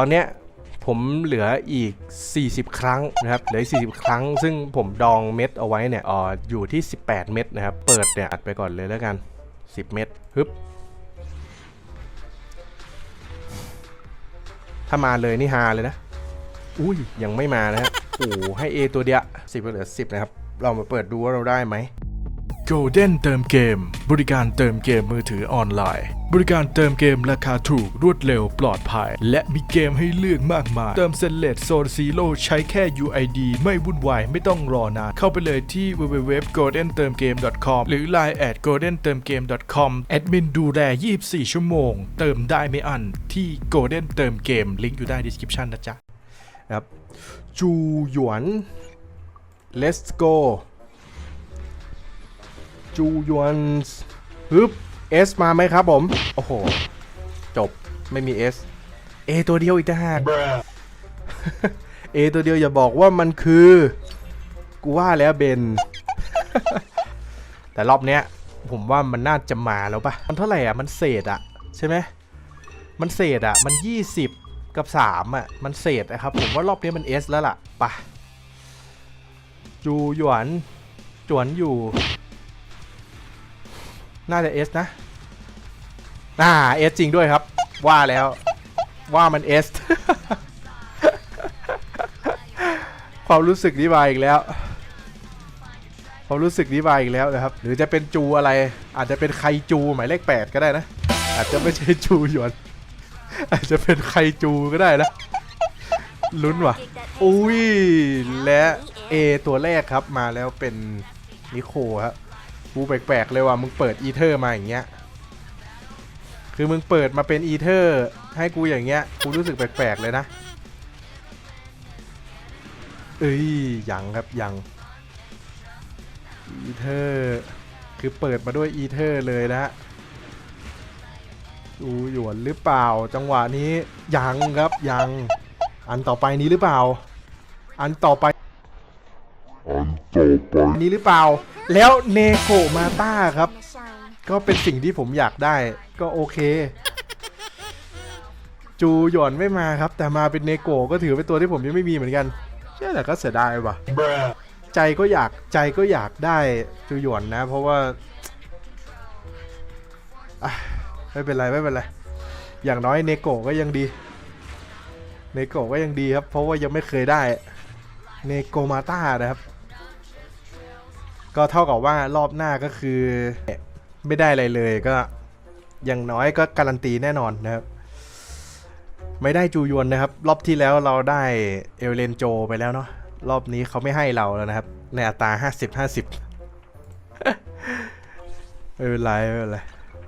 ตอนเนี้ยผมเหลืออีก 40 ครั้งนะครับ เหลืออีก40 ครั้ง ซึ่งผมดองเม็ดเอาไว้เนี่ยอออยู่ที่ 18 เม็ดนะครับ เปิดเนี่ยอัดไปก่อนเลยแล้วกัน 10 เม็ดฮึบ ถ้ามาเลยนี่ฮาเลยนะ อุ้ยยังไม่มานะฮะโอ้ให้ A ตัวเดียว10เหลือ 10 นะครับ เรามาเปิดดูว่าเราได้ไหม Golden เติมเกม บริการเติมเกมมือถือออนไลน์ บริการเติมเกมราคาถูกรวดเร็วปลอดภัย และมีเกมให้เลือกมากมาย เติมเซนเลตโซนซีโร่ใช้แค่ UID ไม่วุ่นวาย ไม่ต้องรอนานเข้าไปเลยที่ www.goldentermgame.com หรือ line at goldentermgame.com แอดมินดูแล 24 ชั่วโมง เติมได้ไม่อันที่ Golden เติมเกมลิงก์อยู่ใต้ description นะจ๊ะนะครับจูหยวน let's go จูหยวนฮึบ S มาไหมครับผม โอ้โห จบไม่มี S A ตัวเดียวอีกต่างหาก A ตัวเดียวอย่าบอกว่ามันคือ กูว่าแล้วเบน แต่รอบเนี้ย ผมว่ามันน่าจะมาแล้วปะมันเท่าไหร่อะ มันเศษอะ ใช่ไหมมันเศษอะ มัน 20 กับ 3 อะ มันเศษนะครับ ผมว่ารอบนี้มัน S แล้วล่ะไปะจูหยวนจวนอยู่ น่าจะ S นะอ่า S จริงด้วยครับ ว่าแล้ว ว่ามัน S ความรู้สึกนี้มาอีกแล้วความรู้สึกนี้มาอีกแล้วนะครับ หรือจะเป็นจูอะไร อาจจะเป็นไคจูหมายเลข8ก็ได้นะ อาจจะไม่ใช่จูหยวนอาจจะเป็นไคจูก็ได้นะ ลุ้นว่ะ อุ้ย และ A ตัวแรกครับมาแล้วเป็นนิโคครับ กูแปลกๆเลยว่ะมึงเปิดอีเทอร์มาอย่างเงี้ยคือมึงเปิดมาเป็นอีเทอร์ให้กูอย่างเงี้ยกูรู้สึกแปลกๆเลยนะเอ้ยยังครับยังอีเทอร์คือเปิดมาด้วยอีเทอร์เลยนะฮะดูหยวนหรือเปล่าจังหวะนี้ยังครับยังอันต่อไปนี้หรือเปล่า อันต่อไป อันต่อไปอันนี้หรือเปล่า แล้วเนโกมาต้าครับ ก็เป็นสิ่งที่ผมอยากได้ ก็โอเค จูหยวนไม่มาครับ แต่มาเป็นเนโกก็ถือเป็นตัวที่ผมยังไม่มีเหมือนกันเชื่อแต่ก็เสียดายว่ะใจก็อยากใจก็อยากได้จูหยวนนะ เพราะว่าอะไม่เป็นไรไม่เป็นไร อย่างน้อยเนโกะก็ยังดี เนโกะก็ยังดีครับ เพราะว่ายังไม่เคยได้ เนโกมาต้านะครับ ก็เท่ากับว่ารอบหน้าก็คือไม่ได้อะไรเลยก็อย่างน้อยก็การันตีแน่นอนนะครับ ไม่ได้จูยวนนะครับ รอบที่แล้วเราได้เอลเลนโจไปแล้วเนาะรอบนี้เขาไม่ให้เราแล้วนะครับ ในอัตรา 50 50ไม่เป็นไรไม่เป็นไร